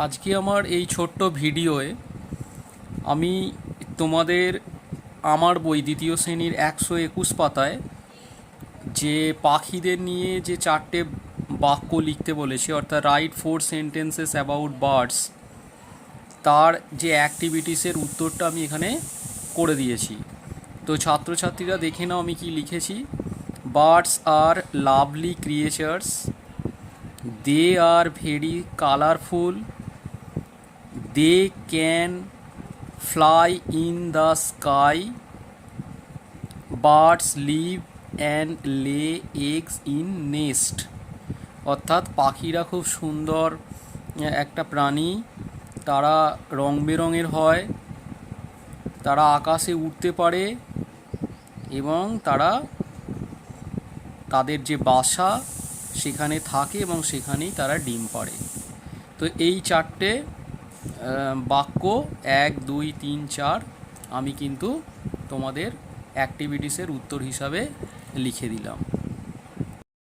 আজকে আমার এই ছোট্ট ভিডিওয়ে আমি তোমাদের আমার বই দ্বিতীয় শ্রেণির একশো একুশ পাতায় যে পাখিদের নিয়ে যে চারটে বাক্য লিখতে বলেছি, অর্থাৎ write four sentences about birds তার যে অ্যাক্টিভিটিসের উত্তরটা আমি এখানে করে দিয়েছি। তো ছাত্রছাত্রীরা দেখে নাও আমি কি লিখেছি। Birds are lovely creatures they are very colourful they can fly in the sky birds live and lay eggs in nest অর্থাৎ পাখিরা খুব সুন্দর একটা প্রাণী। তারা রং বেরঙের হয়। তারা আকাশে উঠতে পারে এবং তারা তাদের যে বাসা, সেখানে থাকে এবং সেখানেই তারা ডিম পাড়ে। তো এই চারটে বাক্য এক দুই তিন চার আমি কিন্তু তোমাদের অ্যাক্টিভিটিসের উত্তর হিসাবে লিখে দিলাম।